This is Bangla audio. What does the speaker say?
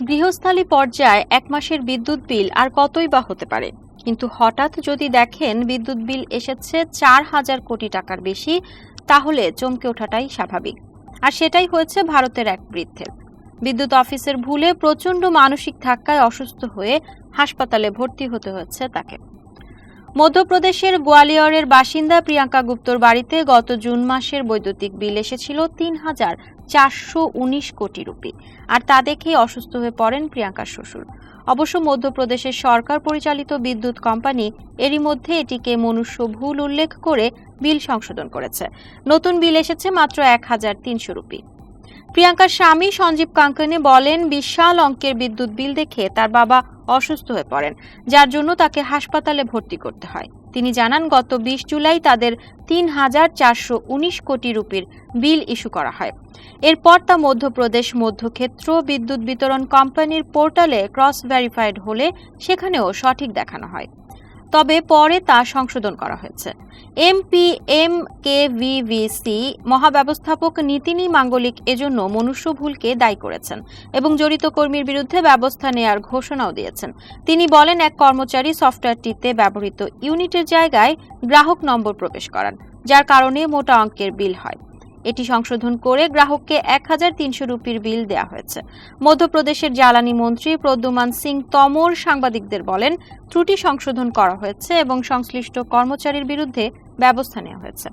গৃহস্থালী পর্যায়ে এক মাসের বিদ্যুৎ বিল আর কতই বা হতে পারে? কিন্তু হঠাৎ যদি দেখেন বিদ্যুৎ বিল এসেছে চার হাজার কোটি টাকার বেশি, তাহলে চমকে ওঠাটাই স্বাভাবিক। আর সেটাই হয়েছে ভারতের এক বৃদ্ধের বিদ্যুৎ অফিসের ভুলে প্রচণ্ড মানসিক ধাক্কায় অসুস্থ হয়ে হাসপাতালে ভর্তি হতে হচ্ছে তাকে। মধ্যপ্রদেশের গোয়ালিয়রের বাসিন্দা প্রিয়াঙ্কা গুপ্তর বাড়িতে গত জুন মাসের বৈদ্যুতিক বিল এসেছিল তিন হাজার চারশো উনিশ কোটি রুপি। আর তা দেখেই অসুস্থ হয়ে পড়েন প্রিয়াঙ্কার শ্বশুর। অবশ্য মধ্যপ্রদেশের সরকার পরিচালিত বিদ্যুৎ কোম্পানি এরই মধ্যে এটিকে মনুষ্য ভুল উল্লেখ করে বিল সংশোধন করেছে। নতুন বিল এসেছে মাত্র এক হাজার তিনশো রুপি। প্রিয়াঙ্কার স্বামী সঞ্জীব কাঙ্কনে বলেন, বিশাল অঙ্কের বিদ্যুৎ বিল দেখে তার বাবা অসুস্থ হয়ে পড়েন, যার জন্য তাকে হাসপাতালে ভর্তি করতে হয়। তিনি জানান, গত বিশ জুলাই তাদের তিন হাজার চারশো উনিশ কোটি রুপির বিল ইস্যু করা হয়। এরপর তা মধ্যপ্রদেশ মধ্যক্ষেত্র বিদ্যুৎ বিতরণ কোম্পানির পোর্টালে ক্রস ভেরিফাইড হলে সেখানেও সঠিক দেখানো হয়। তবে পরে তা সংশোধন করা হয়েছে। এমপি এম কে ভিভিসি মহাব্যবস্থাপক নীতিনি মাঙ্গলিক এজন্য মনুষ্য ভুলকে দায়ী করেছেন এবং জড়িত কর্মীর বিরুদ্ধে ব্যবস্থা নেয়ার ঘোষণাও দিয়েছেন। তিনি বলেন, এক কর্মচারী সফটওয়্যারটিতে ব্যবহৃত ইউনিটের জায়গায় গ্রাহক নম্বর প্রবেশ করান, যার কারণে মোটা অঙ্কের বিল হয়। এটি সংশোধন করে গ্রাহককে এক হাজার তিনশো রুপির বিল দেওয়া হয়েছে। মধ্যপ্রদেশের জ্বালানি মন্ত্রী প্রদ্যুমান সিং তমর সাংবাদিকদের বলেন, ত্রুটি সংশোধন করা হয়েছে এবং সংশ্লিষ্ট কর্মচারীর বিরুদ্ধে ব্যবস্থা নেওয়া হয়েছে।